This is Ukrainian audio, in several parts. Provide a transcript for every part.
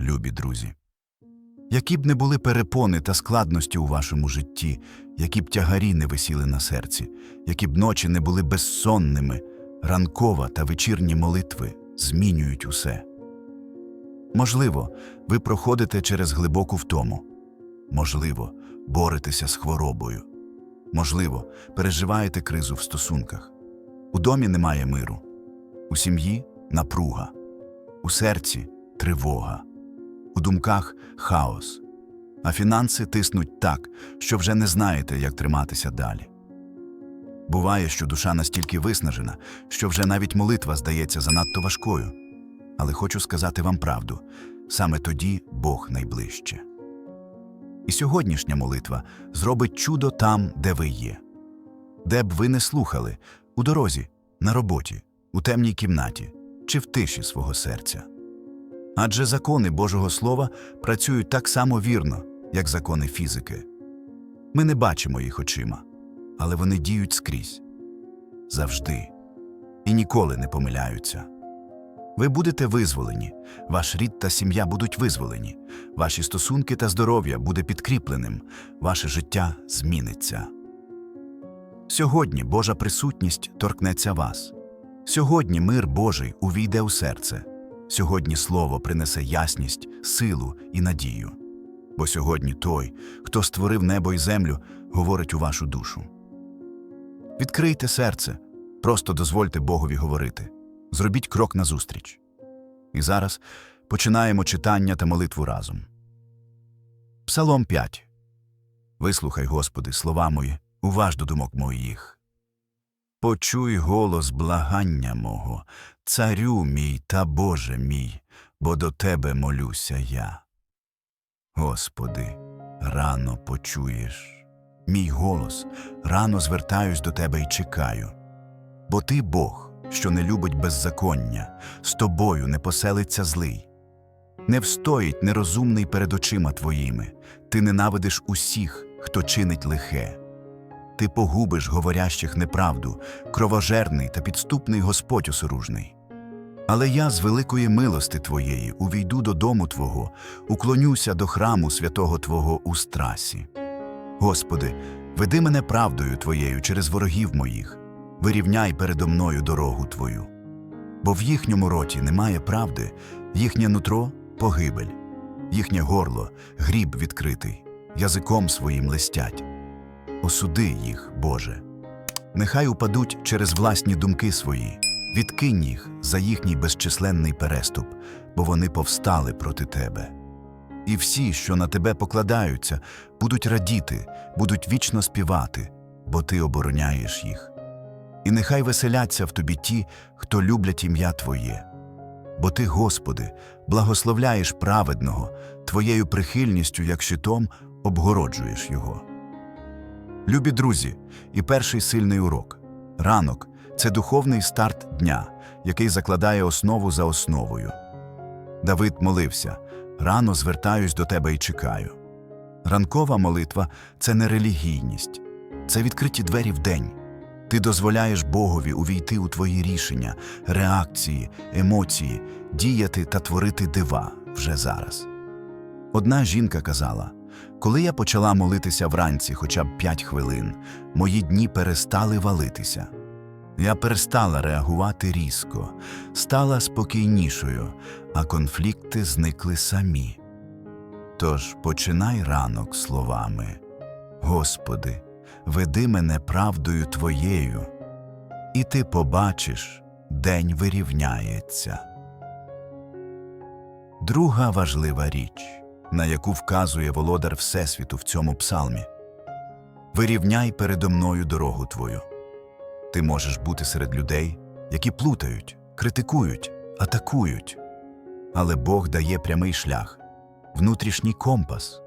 любі друзі. Які б не були перепони та складності у вашому житті, які б тягарі не висіли на серці, які б ночі не були безсонними, ранкова та вечірні молитви змінюють усе. Можливо, ви проходите через глибоку втому. Можливо, боретеся з хворобою. Можливо, переживаєте кризу в стосунках. У домі немає миру, у сім'ї напруга, у серці тривога, у думках хаос, а фінанси тиснуть так, що вже не знаєте, як триматися далі. Буває, що душа настільки виснажена, що вже навіть молитва здається занадто важкою. Але хочу сказати вам правду саме тоді Бог найближче. І сьогоднішня молитва зробить чудо там, де ви є. Де б ви не слухали у дорозі, на роботі, у темній кімнаті чи в тиші свого серця. Адже закони Божого Слова працюють так само вірно, як закони фізики. Ми не бачимо їх очима, але вони діють скрізь завжди і ніколи не помиляються. Ви будете визволені, ваш рід та сім'я будуть визволені, ваші стосунки та здоров'я буде підкріпленим, ваше життя зміниться. Сьогодні Божа присутність торкнеться вас. Сьогодні мир Божий увійде у серце. Сьогодні Слово принесе ясність, силу і надію. Бо сьогодні той, хто створив небо і землю, говорить у вашу душу. Відкрийте серце, просто дозвольте Богові говорити. Зробіть крок назустріч. І зараз починаємо читання та молитву разом. Псалом 5. Вислухай, Господи, слова мої, уваж до думок моїх. Почуй голос благання мого, царю мій та Боже мій, бо до Тебе молюся я. Господи, рано почуєш. Мій голос, рано звертаюсь до Тебе і чекаю. Бо Ти Бог, що не любить беззаконня, з тобою не поселиться злий. Не встоїть нерозумний перед очима твоїми, ти ненавидиш усіх, хто чинить лихе. Ти погубиш говорящих неправду, кровожерний та підступний Господь осоружний. Але я з великої милости Твоєї увійду до дому Твого, уклонюся до храму святого Твого у страсі. Господи, веди мене правдою Твоєю через ворогів моїх, вирівняй передо мною дорогу Твою. Бо в їхньому роті немає правди, їхнє нутро погибель, їхнє горло гріб відкритий, язиком своїм листять. Осуди їх, Боже. Нехай упадуть через власні думки свої, відкинь їх за їхній безчисленний переступ, бо вони повстали проти Тебе. І всі, що на Тебе покладаються, будуть радіти, будуть вічно співати, бо Ти обороняєш їх. І нехай веселяться в Тобі ті, хто люблять ім'я Твоє. Бо Ти, Господи, благословляєш праведного, Твоєю прихильністю, як щитом, обгороджуєш його. Любі друзі, і перший сильний урок. Ранок це духовний старт дня, який закладає основу за основою. Давид молився рано звертаюсь до тебе і чекаю. Ранкова молитва це не релігійність, це відкриті двері в день. Ти дозволяєш Богові увійти у твої рішення, реакції, емоції, діяти та творити дива вже зараз. Одна жінка казала: коли я почала молитися вранці хоча б п'ять хвилин, мої дні перестали валитися. Я перестала реагувати різко, стала спокійнішою, а конфлікти зникли самі. Тож починай ранок словами: Господи, веди мене правдою Твоєю, і ти побачиш, день вирівняється. Друга важлива річ, на яку вказує володар Всесвіту в цьому псалмі вирівняй передо мною дорогу Твою. Ти можеш бути серед людей, які плутають, критикують, атакують. Але Бог дає прямий шлях, внутрішній компас.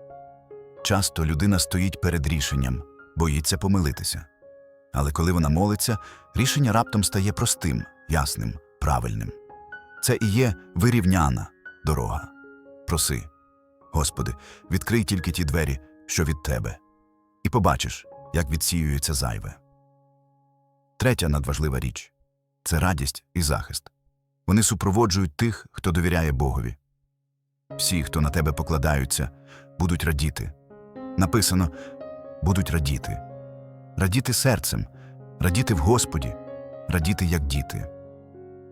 Часто людина стоїть перед рішенням, боїться помилитися. Але коли вона молиться, рішення раптом стає простим, ясним, правильним. Це і є вирівняна дорога. Проси, Господи, відкрий тільки ті двері, що від Тебе, і побачиш, як відсіюється зайве. Третя надважлива річ це радість і захист. Вони супроводжують тих, хто довіряє Богові. Всі, хто на тебе покладаються, будуть радіти. Написано будуть радіти. Радіти серцем, радіти в Господі, радіти як діти.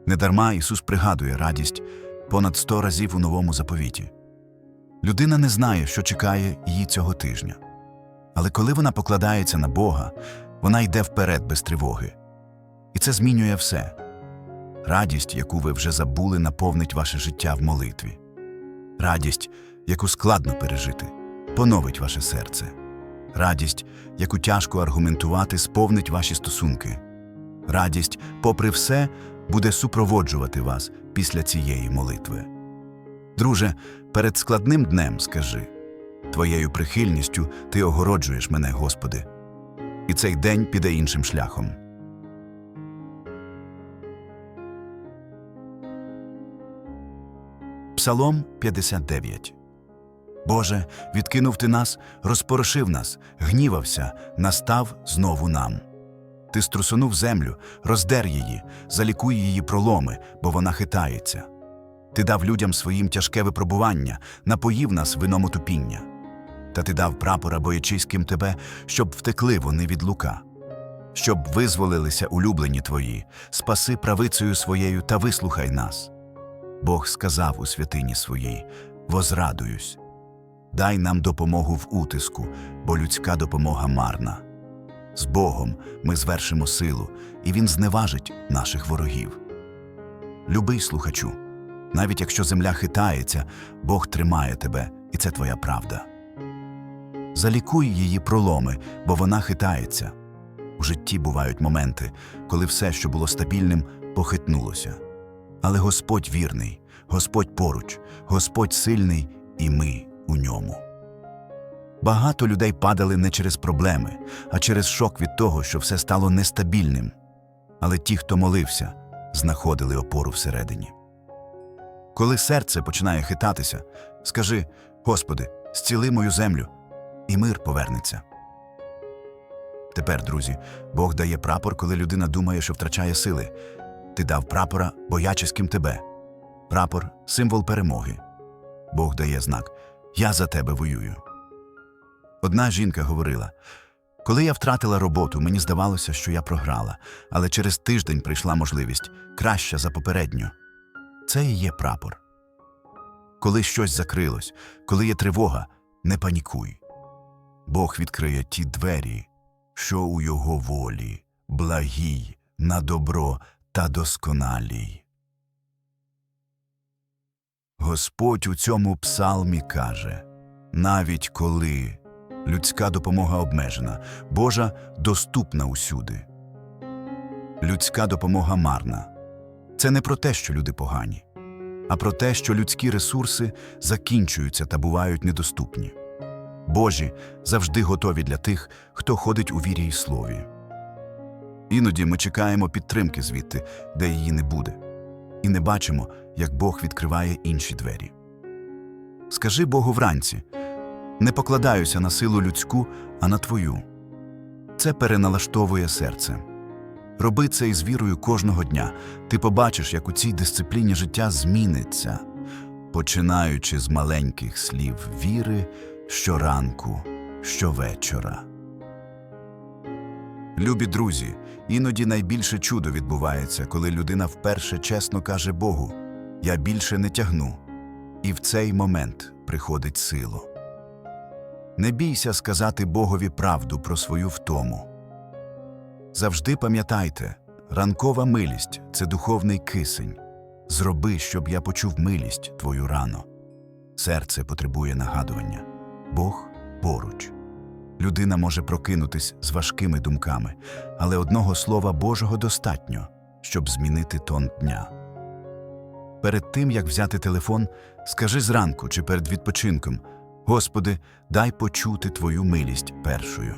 Недарма Ісус пригадує радість понад сто разів у новому заповіті. Людина не знає, що чекає її цього тижня. Але коли вона покладається на Бога, вона йде вперед без тривоги. І це змінює все. Радість, яку ви вже забули, наповнить ваше життя в молитві. Радість, яку складно пережити, поновить ваше серце. Радість, яку тяжко аргументувати, сповнить ваші стосунки. Радість, попри все, буде супроводжувати вас після цієї молитви. Друже, перед складним днем скажи Твоєю прихильністю ти огороджуєш мене, Господи, і цей день піде іншим шляхом. Псалом 59 Боже, відкинув ти нас, розпорошив нас, гнівався, настав знову нам. Ти струсонув землю, роздер її, залікуй її проломи, бо вона хитається. Ти дав людям своїм тяжке випробування, напоїв нас вином отупіння. Та ти дав прапора, боячись ким тебе, щоб втекли вони від лука. Щоб визволилися улюблені твої, спаси правицею своєю та вислухай нас. Бог сказав у святині своїй возрадуюсь. Дай нам допомогу в утиску, бо людська допомога марна. З Богом ми звершимо силу, і Він зневажить наших ворогів. Любий слухачу, навіть якщо земля хитається, Бог тримає тебе, і це твоя правда. Залікуй її проломи, бо вона хитається. У житті бувають моменти, коли все, що було стабільним, похитнулося. Але Господь вірний, Господь поруч, Господь сильний, і ми у ньому. Багато людей падали не через проблеми, а через шок від того, що все стало нестабільним. Але ті, хто молився, знаходили опору всередині. Коли серце починає хитатися, скажи: Господи, зціли мою землю, і мир повернеться. Тепер, друзі, Бог дає прапор, коли людина думає, що втрачає сили. Ти дав прапора, боячись ким тебе. Прапор символ перемоги. Бог дає знак Я за тебе воюю. Одна жінка говорила: коли я втратила роботу, мені здавалося, що я програла, але через тиждень прийшла можливість краща за попередню. Це і є прапор. Коли щось закрилось, коли є тривога, не панікуй. Бог відкриє ті двері, що у його волі, благій, на добро та досконалій. Господь у цьому псалмі каже навіть коли людська допомога обмежена, Божа доступна усюди. Людська допомога марна. Це не про те, що люди погані, а про те, що людські ресурси закінчуються та бувають недоступні. Божі завжди готові для тих, хто ходить у вірі й слові. Іноді ми чекаємо підтримки звідти, де її не буде, і не бачимо, як Бог відкриває інші двері. Скажи Богу вранці не покладаюся на силу людську, а на твою. Це переналаштовує серце. Роби це із вірою кожного дня. Ти побачиш, як у цій дисципліні життя зміниться, починаючи з маленьких слів віри щоранку, щовечора. Любі друзі, іноді найбільше чудо відбувається, коли людина вперше чесно каже Богу: Я більше не тягну. І в цей момент приходить сило. Не бійся сказати Богові правду про свою втому. Завжди пам'ятайте, ранкова милість це духовний кисень. Зроби, щоб я почув милість твою рано. Серце потребує нагадування. Бог поруч. Людина може прокинутись з важкими думками, але одного слова Божого достатньо, щоб змінити тон дня. Перед тим, як взяти телефон, скажи зранку чи перед відпочинком Господи, дай почути Твою милість першою.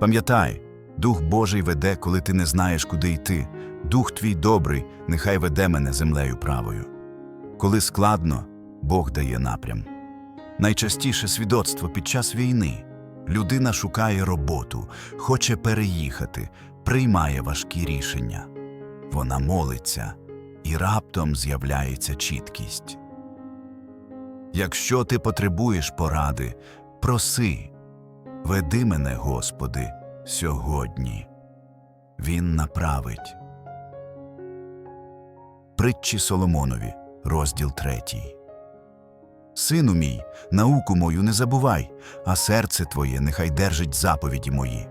Пам'ятай, Дух Божий веде, коли ти не знаєш, куди йти. Дух твій добрий, нехай веде мене землею правою. Коли складно, Бог дає напрям. Найчастіше свідоцтво під час війни людина шукає роботу, хоче переїхати, приймає важкі рішення. Вона молиться, і раптом з'являється чіткість. Якщо ти потребуєш поради, проси, веди мене, Господи, сьогодні. Він направить. Притчі Соломонові, розділ третій. Сину мій, науку мою не забувай, а серце твоє нехай держить заповіді мої,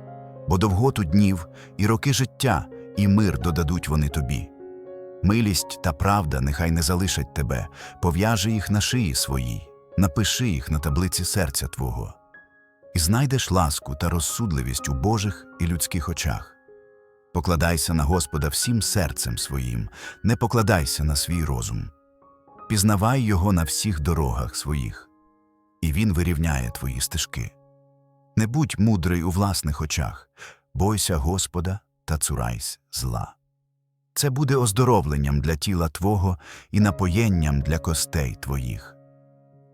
бо довготу днів і роки життя, і мир додадуть вони тобі. Милість та правда нехай не залишать тебе, пов'яжи їх на шиї своїй, напиши їх на таблиці серця твого. І знайдеш ласку та розсудливість у Божих і людських очах. Покладайся на Господа всім серцем своїм, не покладайся на свій розум. Пізнавай його на всіх дорогах своїх, і він вирівняє твої стежки. Не будь мудрий у власних очах, бойся Господа та цурайсь зла. Це буде оздоровленням для тіла Твого і напоєнням для костей Твоїх.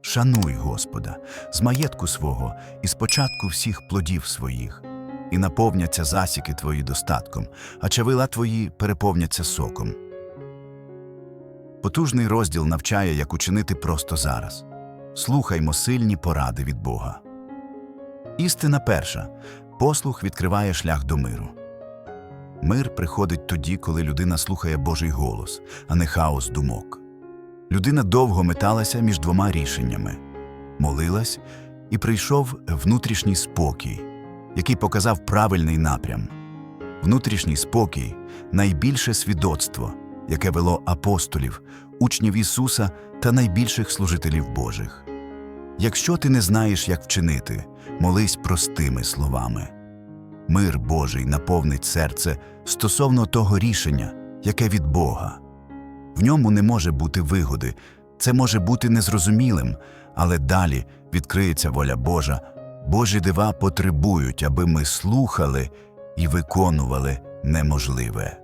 Шануй Господа з маєтку свого і з початку всіх плодів своїх, і наповняться засіки твої достатком, а чавила твої переповняться соком. Потужний розділ навчає, як учинити просто зараз. Слухаймо сильні поради від Бога. Істина перша послух відкриває шлях до миру. Мир приходить тоді, коли людина слухає Божий голос, а не хаос думок. Людина довго металася між двома рішеннями, молилась, і прийшов внутрішній спокій, який показав правильний напрям. Внутрішній спокій найбільше свідоцтво, яке вело апостолів, учнів Ісуса та найбільших служителів Божих. Якщо ти не знаєш, як вчинити, молись простими словами. Мир Божий наповнить серце стосовно того рішення, яке від Бога. В ньому не може бути вигоди, це може бути незрозумілим, але далі відкриється воля Божа. Божі дива потребують, аби ми слухали і виконували неможливе.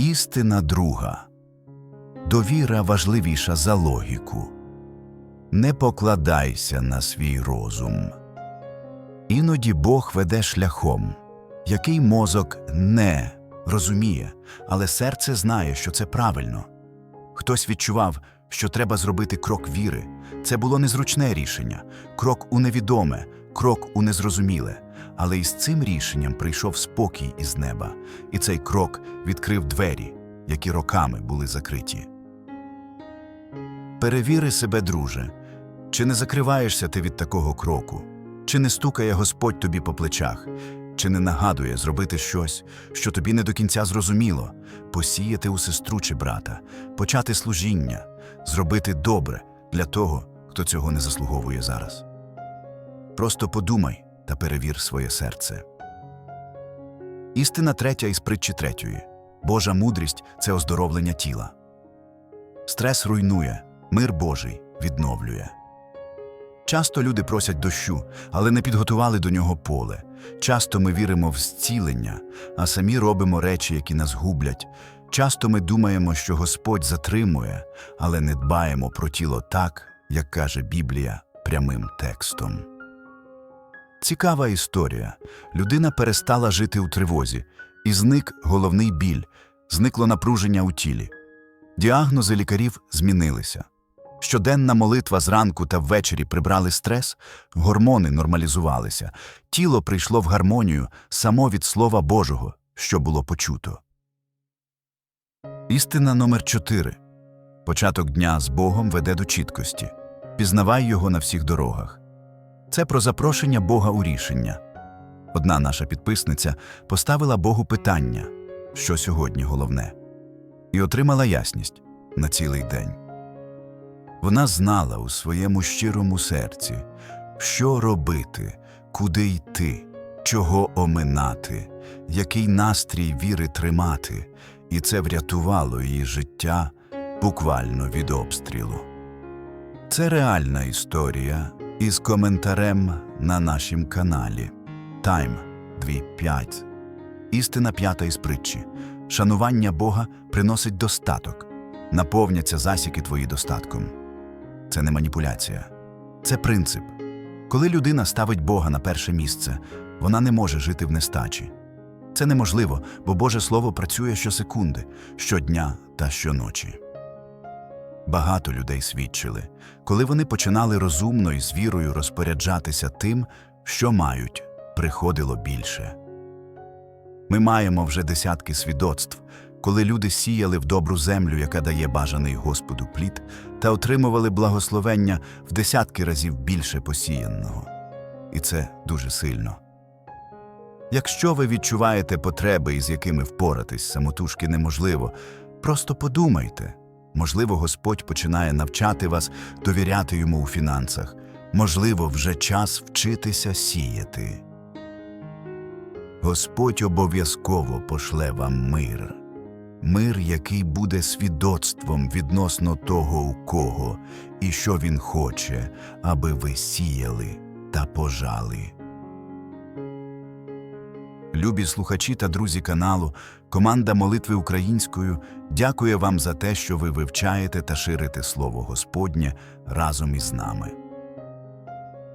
Істина друга. Довіра важливіша за логіку. Не покладайся на свій розум. Іноді Бог веде шляхом, який мозок не розуміє, але серце знає, що це правильно. Хтось відчував, що треба зробити крок віри. Це було незручне рішення, крок у невідоме, крок у незрозуміле. Але із цим рішенням прийшов спокій із неба, і цей крок відкрив двері, які роками були закриті. Перевіри себе, друже, чи не закриваєшся ти від такого кроку, чи не стукає Господь тобі по плечах, чи не нагадує зробити щось, що тобі не до кінця зрозуміло, посіяти у сестру чи брата, почати служіння, зробити добре для того, хто цього не заслуговує зараз. Просто подумай та перевір своє серце. Істина третя із притчі третьої Божа мудрість це оздоровлення тіла. Стрес руйнує, мир Божий відновлює. Часто люди просять дощу, але не підготували до нього поле. Часто ми віримо в зцілення, а самі робимо речі, які нас гублять. Часто ми думаємо, що Господь затримує, але не дбаємо про тіло так, як каже Біблія прямим текстом. Цікава історія. Людина перестала жити у тривозі, і зник головний біль, зникло напруження у тілі. Діагнози лікарів змінилися. Щоденна молитва зранку та ввечері прибрали стрес, гормони нормалізувалися, тіло прийшло в гармонію само від Слова Божого, що було почуто. Істина номер 4 Початок дня з Богом веде до чіткості. Пізнавай його на всіх дорогах. Це про запрошення Бога у рішення. Одна наша підписниця поставила Богу питання, що сьогодні головне, і отримала ясність на цілий день. Вона знала у своєму щирому серці, що робити, куди йти, чого оминати, який настрій віри тримати, і це врятувало її життя буквально від обстрілу. Це реальна історія із коментарем на нашім каналі Тайм 2.5. Істина п'ята із притчі. Шанування Бога приносить достаток, наповняться засіки твої достатком. Це не маніпуляція, це принцип. Коли людина ставить Бога на перше місце, вона не може жити в нестачі. Це неможливо, бо Боже Слово працює щосекунди, щодня та щоночі. Багато людей свідчили, коли вони починали розумно і з вірою розпоряджатися тим, що мають, приходило більше. Ми маємо вже десятки свідоцтв, коли люди сіяли в добру землю, яка дає бажаний Господу плід, та отримували благословення в десятки разів більше посіяного. І це дуже сильно. Якщо ви відчуваєте потреби, із якими впоратись самотужки неможливо, просто подумайте. Можливо, Господь починає навчати вас довіряти йому у фінансах. Можливо, вже час вчитися сіяти. Господь обов'язково пошле вам мир. Мир, який буде свідоцтвом відносно того, у кого і що він хоче, аби ви сіяли та пожали. Любі слухачі та друзі каналу, команда молитви українською дякує вам за те, що ви вивчаєте та ширите Слово Господнє разом із нами.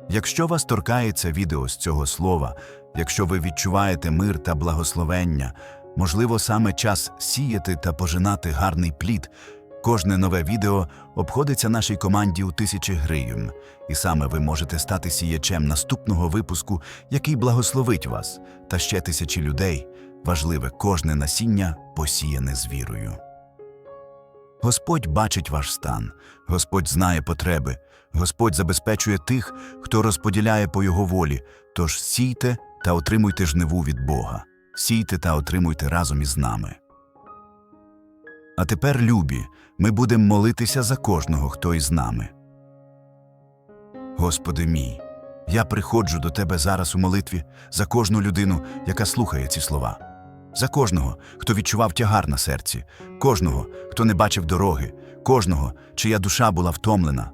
Якщо вас торкається відео з цього слова, якщо ви відчуваєте мир та благословення, можливо, саме час сіяти та пожинати гарний плід, кожне нове відео обходиться нашій команді у тисячі гривень, і саме ви можете стати сіячем наступного випуску, який благословить вас, та ще тисячі людей, важливе кожне насіння посіяне з вірою. Господь бачить ваш стан, Господь знає потреби, Господь забезпечує тих, хто розподіляє по Його волі. Тож сійте та отримуйте жниву від Бога, сійте та отримуйте разом із нами. А тепер, любі, ми будемо молитися за кожного, хто із нами. Господи мій, я приходжу до Тебе зараз у молитві за кожну людину, яка слухає ці слова, за кожного, хто відчував тягар на серці, кожного, хто не бачив дороги, кожного, чия душа була втомлена,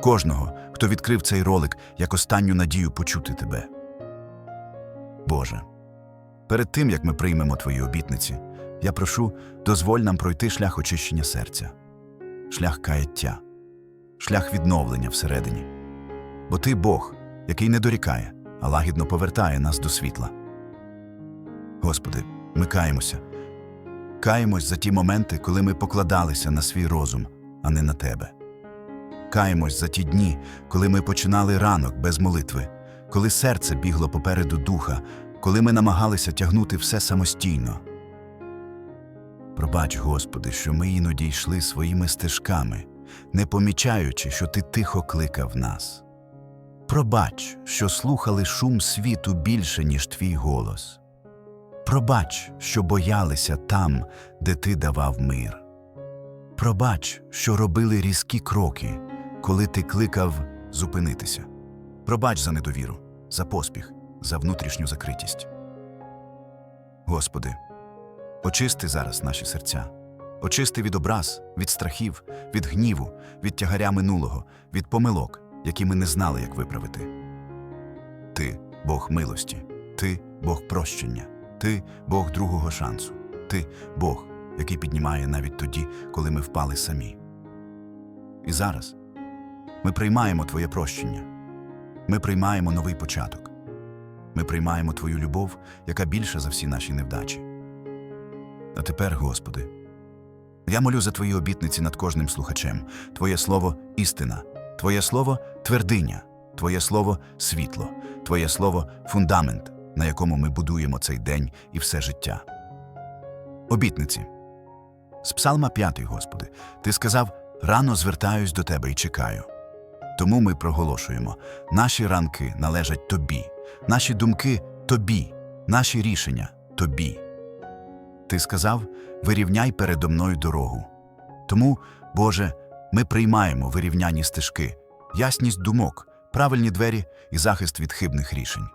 кожного, хто відкрив цей ролик як останню надію почути Тебе. Боже, перед тим як ми приймемо Твої обітниці, я прошу, дозволь нам пройти шлях очищення серця, шлях каяття, шлях відновлення всередині. Бо Ти Бог, який не дорікає, а лагідно повертає нас до світла. Господи, ми каємося. Каємось за ті моменти, коли ми покладалися на свій розум, а не на Тебе. Каємось за ті дні, коли ми починали ранок без молитви, коли серце бігло попереду духа, коли ми намагалися тягнути все самостійно. Пробач, Господи, що ми іноді йшли своїми стежками, не помічаючи, що Ти тихо кликав нас. Пробач, що слухали шум світу більше, ніж твій голос. Пробач, що боялися там, де ти давав мир. Пробач, що робили різкі кроки, коли ти кликав зупинитися. Пробач за недовіру, за поспіх, за внутрішню закритість. Господи, очисти зараз наші серця, очисти від образ, від страхів, від гніву, від тягаря минулого, від помилок, які ми не знали, як виправити. Ти Бог милості, ти Бог прощення, ти Бог другого шансу, ти Бог, який піднімає навіть тоді, коли ми впали самі. І зараз ми приймаємо Твоє прощення, ми приймаємо новий початок, ми приймаємо Твою любов, яка більша за всі наші невдачі. А тепер, Господи, я молю за Твої обітниці над кожним слухачем, Твоє слово істина, Твоє слово твердиня, Твоє слово світло, Твоє слово фундамент, на якому ми будуємо цей день і все життя. Обітниці. З Псалма 5, Господи, Ти сказав: рано звертаюсь до Тебе і чекаю. Тому ми проголошуємо: наші ранки належать Тобі, наші думки Тобі, наші рішення Тобі. Ти сказав: вирівняй передо мною дорогу. Тому, Боже, ми приймаємо вирівняні стежки, ясність думок, правильні двері і захист від хибних рішень.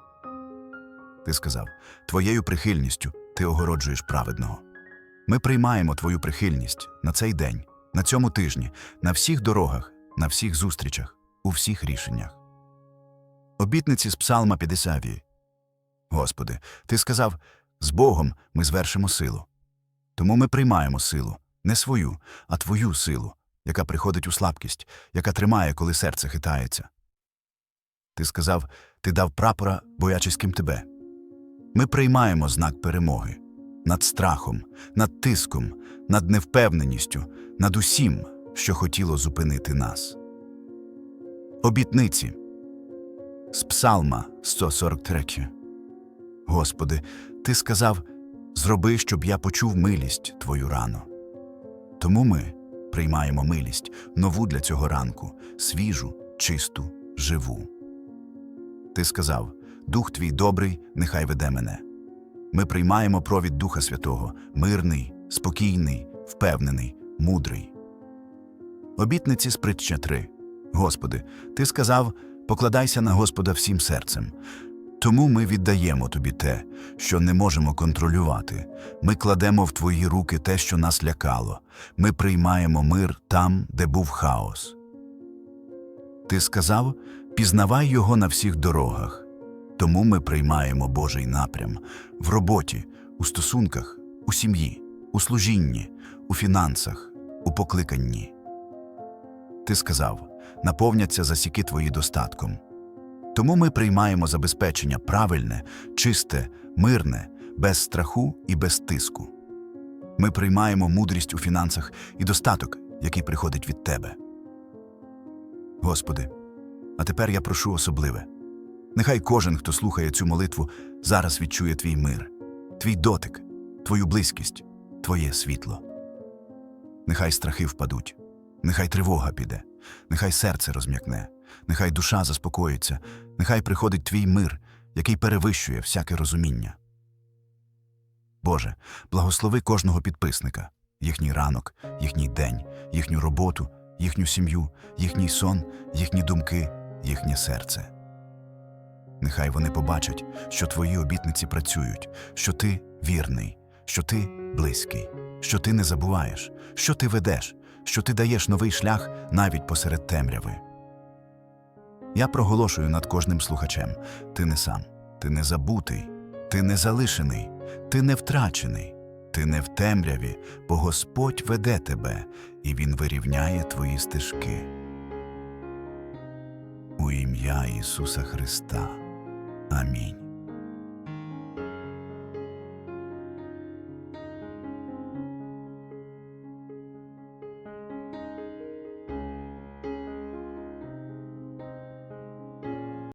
Ти сказав, твоєю прихильністю ти огороджуєш праведного. Ми приймаємо твою прихильність на цей день, на цьому тижні, на всіх дорогах, на всіх зустрічах, у всіх рішеннях. Обітниці з Псалма 50. Господи, ти сказав, з Богом ми звершимо силу. Тому ми приймаємо силу, не свою, а твою силу, яка приходить у слабкість, яка тримає, коли серце хитається. Ти сказав, ти дав прапора, боячись ким тебе. Ми приймаємо знак перемоги над страхом, над тиском, над невпевненістю, над усім, що хотіло зупинити нас. Обітниці з Псалма 143. Господи, Ти сказав Зроби, щоб я почув милість Твою рану. Тому ми приймаємо милість нову для цього ранку, свіжу, чисту, живу. Ти сказав Дух твій добрий, нехай веде мене. Ми приймаємо провід Духа Святого, мирний, спокійний, впевнений, мудрий. Обітниці з притча 3. Господи, Ти сказав покладайся на Господа всім серцем. Тому ми віддаємо тобі те, що не можемо контролювати. Ми кладемо в твої руки те, що нас лякало. Ми приймаємо мир там, де був хаос. Ти сказав пізнавай його на всіх дорогах. Тому ми приймаємо Божий напрям в роботі, у стосунках, у сім'ї, у служінні, у фінансах, у покликанні. Ти сказав наповняться засіки твої достатком. Тому ми приймаємо забезпечення правильне, чисте, мирне, без страху і без тиску. Ми приймаємо мудрість у фінансах і достаток, який приходить від Тебе. Господи, а тепер я прошу особливе. Нехай кожен, хто слухає цю молитву, зараз відчує твій мир, твій дотик, твою близькість, твоє світло. Нехай страхи впадуть, нехай тривога піде, нехай серце розм'якне, нехай душа заспокоїться, нехай приходить твій мир, який перевищує всяке розуміння. Боже, благослови кожного підписника, їхній ранок, їхній день, їхню роботу, їхню сім'ю, їхній сон, їхні думки, їхнє серце. Нехай вони побачать, що твої обітниці працюють, що ти вірний, що ти близький, що ти не забуваєш, що ти ведеш, що ти даєш новий шлях навіть посеред темряви. Я проголошую над кожним слухачем: ти не сам, ти не забутий, ти не залишений, ти не втрачений, ти не в темряві, бо Господь веде тебе, і Він вирівняє твої стежки. У ім'я Ісуса Христа. Амінь.